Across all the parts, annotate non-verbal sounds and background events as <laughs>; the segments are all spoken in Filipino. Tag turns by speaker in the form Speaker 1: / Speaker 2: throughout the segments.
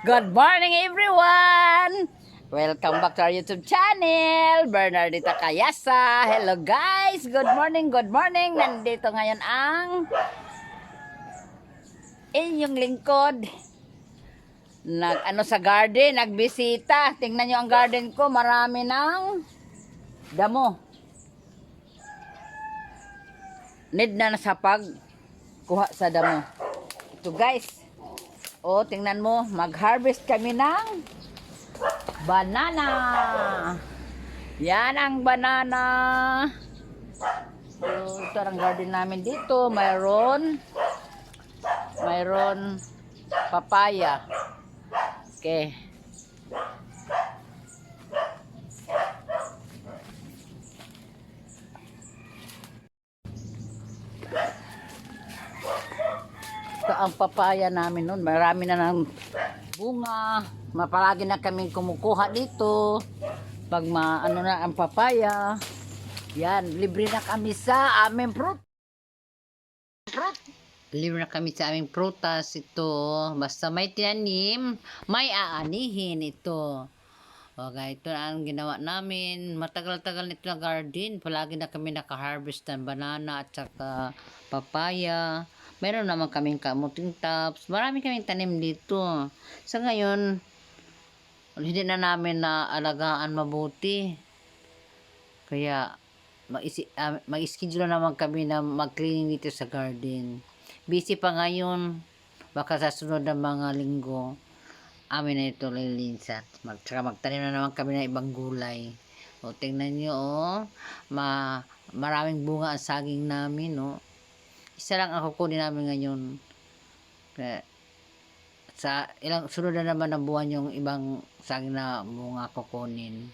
Speaker 1: Good morning everyone! Welcome back to our YouTube channel, Bernardita Kayasa. Hello guys! Good morning, good morning! Nandito ngayon ang inyong lingkod. Nag, ano sa garden, nagbisita. Tingnan nyo ang garden ko, marami ng damo. Need na sa pag kuha sa damo. Ito guys, o, tingnan mo, mag-harvest kami ng banana. Yan ang banana. So, ito ang garden namin dito. Mayroon, mayroon papaya. Okay. Ito ang papaya namin noon. Marami na ng bunga. Mapalagi na kaming kumukuha dito. Pag ma, ano na ang papaya. Yan, libre na kami sa aming fruit. Fruit. Libre na kami sa aming prutas ito. Basta may tinanim, may aanihin ito. Okay, ito na ang ginawa namin. Matagal-tagal nito na garden. Palagi na kami naka-harvest ng banana at saka papaya. Meron naman kaming kamuting tops. Marami kaming tanim dito. Sa ngayon, hindi na namin na alagaan mabuti. Kaya, mag-isi- ah, mag-schedule na naman kami na mag-cleaning dito sa garden. Busy pa ngayon. Baka sa sunod na mga linggo, amin na ito lilinsat. Mag, tsaka magtanim na naman kami ng ibang gulay. O, tingnan nyo, oh. Ma, maraming bunga ang saging namin, oh. Isa lang ang kukunin namin ngayon. Kaya, sa ilang sunod na naman ng buwan yung ibang saging na bunga kukunin.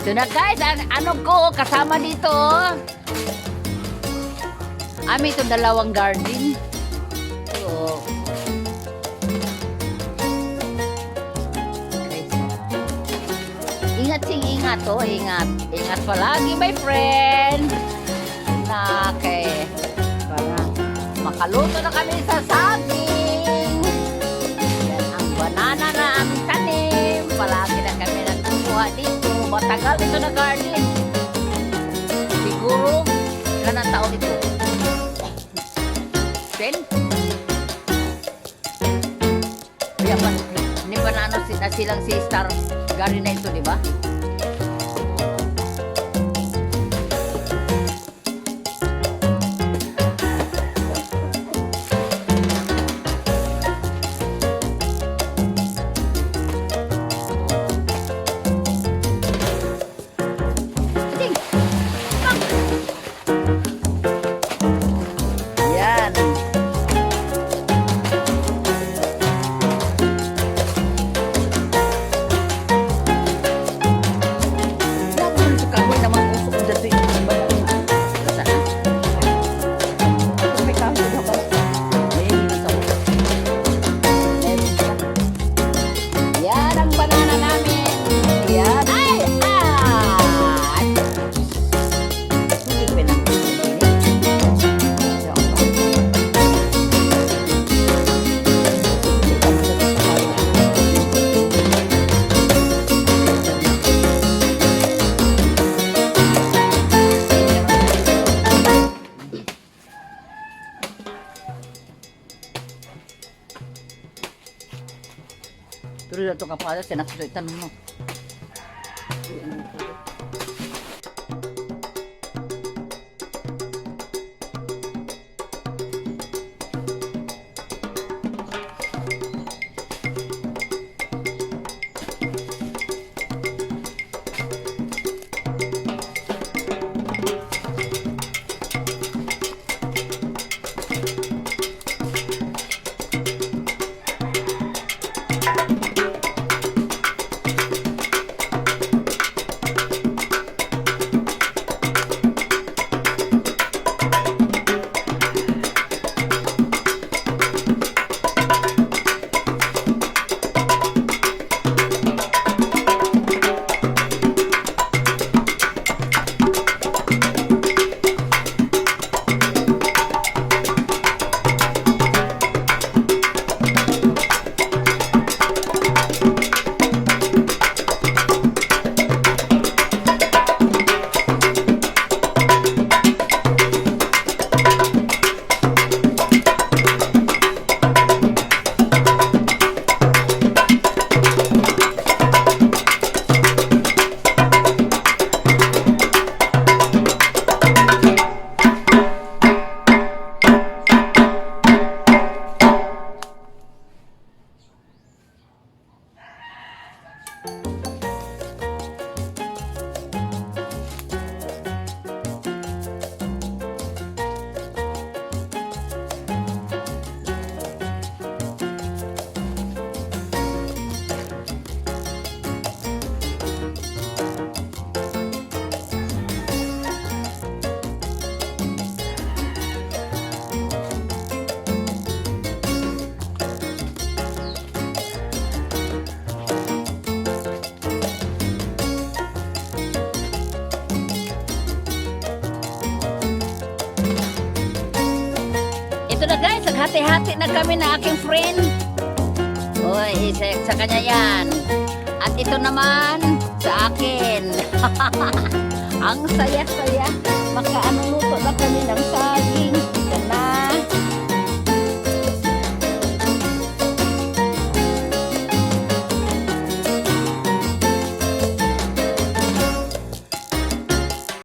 Speaker 1: Ito na guys, ang ano ko, kasama dito. oh. Ami ito dalawang garden. Guys. Ingat sing ingat oh, ingat. Ingat palagi my friend. Na kay para makaluto na kami sa saging. Matagal dito na garden. Siguro, ilan ang taon ito? Ten? Kaya pa, hindi pa na silang si Star Garden na ito, di ba? Pero dito ka pala, sinakso itanong mo. na guys, naghati-hati na kami na aking friend. Uy, sa, sa kanya yan. At ito naman, sa akin. <laughs> Ang saya-saya.